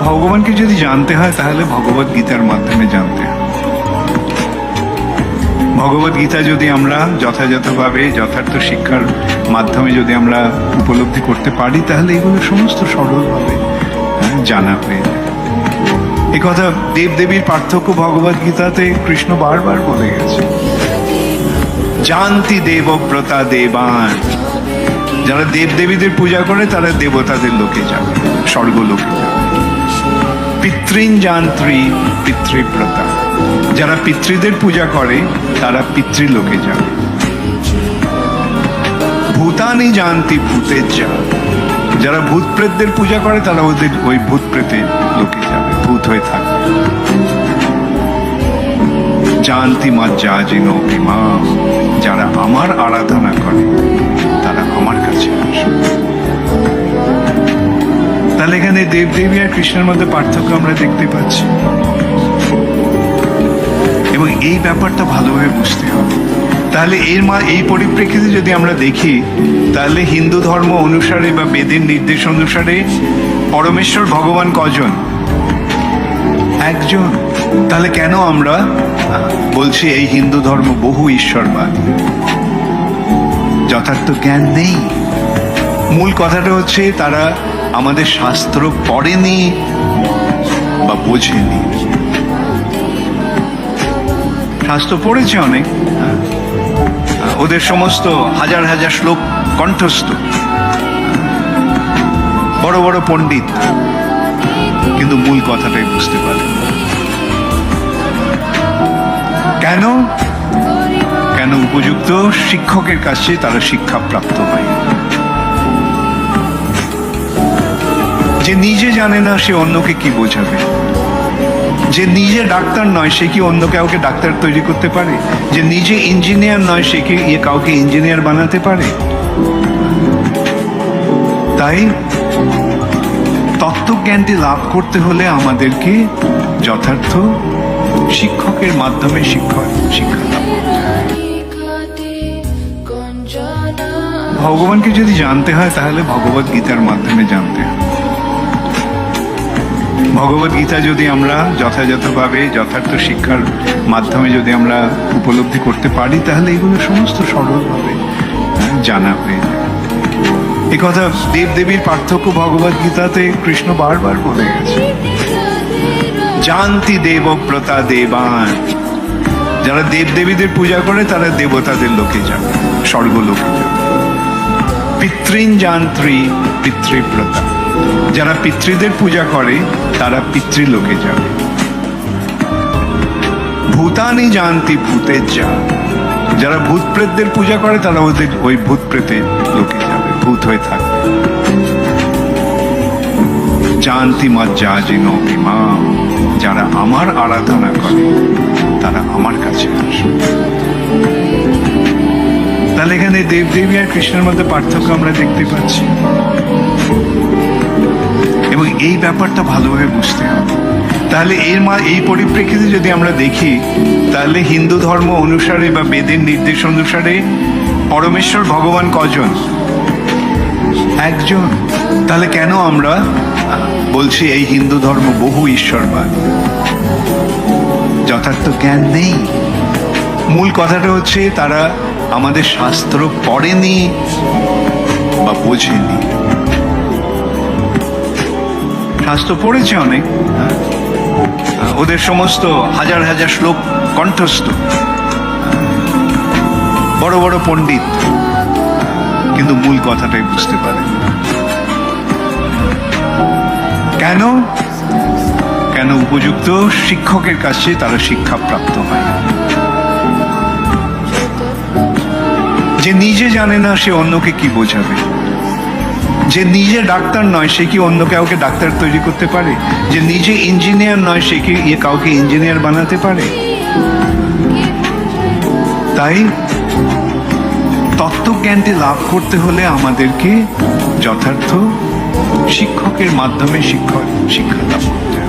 ভগবানকে যদি জানতে হয় তাহলে ভগবত গীতার মাধ্যমে জানতে হয়। ভগবত গীতা যদি আমরা যথাযথভাবে যথার্থ শিক্ষার মাধ্যমে যদি আমরা উপলব্ধি করতে পারি তাহলে এগুলো সমস্ত সরলভাবে হ্যাঁ, জানা হয়ে যায়। এ কথা দেব দেবীর পার্থক্য ভগবত গীতাতে কৃষ্ণ বারবার বলে গেছে। জানতি দেবব্রতা দেবান। যারা দেব দেবীদের পূজা করে তারা দেবতাদের লোকে যাবে স্বর্গলোকে যাবে। পিতৃন যান্ত্রী পিতৃব্রতা। যারা পিতৃদের পূজা করে, তারা পিতৃলোকে যাবে ভূতানি জানতি ভূতের যা। যারা ভূত প্রেতদের পূজা করে, তারা ওদের ওই ভূত প্রেতের লোকে যাবে, ভূত হয়ে থাকবে। জানতি মা যা যেন যারা আমার আরাধনা করে দেবদেবী আর কৃষ্ণের মধ্যে পার্থক্য আমরা দেখতে পাচ্ছি। এবং এই ব্যাপারটা ভালোভাবে বুঝতে হবে। তাহলে এর মা, এই পরিপ্রেক্ষিতে যদি আমরা দেখি, তাহলে হিন্দু ধর্ম অনুসারে বা বেদের নির্দেশ অনুসারে পরমেশ্বর ভগবান কজন? একজন। তাহলে কেন আমরা বলছি এই হিন্দু ধর্ম বহু ঈশ্বরবাদ? যথার্থ জ্ঞান নেই। মূল কথাটা হচ্ছে তারা আমাদের শাস্ত্র পড়েনি বা বোঝেনি। শাস্ত্র পড়েছে অনেক। ওদের সমস্ত হাজার হাজার শ্লোক কণ্ঠস্থ। বড় বড় পণ্ডিত। কিন্তু মূল কথাটাই বুঝতে পারে কেন? কেন উপযুক্ত শিক্ষকের কাছে তারা শিক্ষা প্রাপ্ত হয়? যে নিজে জানে না সে অন্যকে কি বোঝাবে? যে নিজে ডাক্তার নয়, সে কি অন্য কাউকে ডাক্তার তৈরি করতে পারে? যে নিজে ইঞ্জিনিয়ার নয়, সে কি ইয়ে কাউকে ইঞ্জিনিয়ার বানাতে পারে? তাই তত্ত্বজ্ঞানটি লাভ করতে হলে আমাদেরকে যথার্থ শিক্ষকের মাধ্যমে শিক্ষক শিক্ষা ভগবানকে যদি জানতে হয়, তাহলে ভগবত গীতার মাধ্যমে জানতে হয় ভগবত গীতা যদি আমরা যথাযথভাবে যথার্থ শিক্ষার মাধ্যমে যদি আমরা উপলব্ধি করতে পারি তাহলে এগুলো সমস্ত সরলভাবে হ্যাঁ, জানা হয়ে যায়। দেব দেবীর পার্থক্য ভগবত গীতাতে কৃষ্ণ বারবার বলে গেছে। জানতি দেবব্রতা দেবান। যারা দেব দেবীদের পূজা করে তারা দেবতাদের লোকে যাবে স্বর্গলোকে যাবে পিতৃন যান্ত্রী পিতৃব্রতা। যারা পিতৃদের পূজা করে, তারা পিতৃলোকে যাবে ভূতানি জানতি ভূতের যা। যারা ভূত প্রেতদের পূজা করে, তারা ওদের ওই ভূত প্রেতের লোকে যাবে ভূত হয়ে থাকবে জানতি মা যা যেন মা যারা আমার আরাধনা করে, তারা আমার কাছে আসবে তাহলে এখানে দেবদেবী আর কৃষ্ণের মধ্যে পার্থক্য আমরা দেখতে পাচ্ছি। এই ব্যাপারটা ভালোভাবে বুঝতে হবে। তাহলে এর মা, এই পরিপ্রেক্ষিতে যদি আমরা দেখি, তাহলে হিন্দু ধর্ম অনুসারে বা বেদের নির্দেশ অনুসারে পরমেশ্বর ভগবান কজন? একজন। তাহলে কেন আমরা বলছি এই হিন্দু ধর্ম বহু ঈশ্বরবাদ যথার্থ জ্ঞান নেই। মূল কথাটা হচ্ছে তারা আমাদের শাস্ত্র পড়েনি বা বোঝেনি। শাস্ত্র পড়েছে অনেক। ওদের সমস্ত হাজার হাজার শ্লোক কণ্ঠস্থ। বড় বড় পণ্ডিত। কিন্তু মূল কথাটাই বুঝতে পারে। কেন? কেন উপযুক্ত শিক্ষকের কাছে তারা শিক্ষা প্রাপ্ত হয়? যে নিজে জানে না সে অন্যকে কি বোঝাবে? যে নিজে ডাক্তার নয়, সে কি অন্য কাউকে ডাক্তার তৈরি করতে পারে যে নিজে ইঞ্জিনিয়ার নয়, সে কি কাউকে ইঞ্জিনিয়ার বানাতে পারে তাই তত্ত্বজ্ঞানটি লাভ করতে হলে আমাদেরকে যথার্থ শিক্ষকের মাধ্যমে শিক্ষক শিক্ষা লাভ করতে।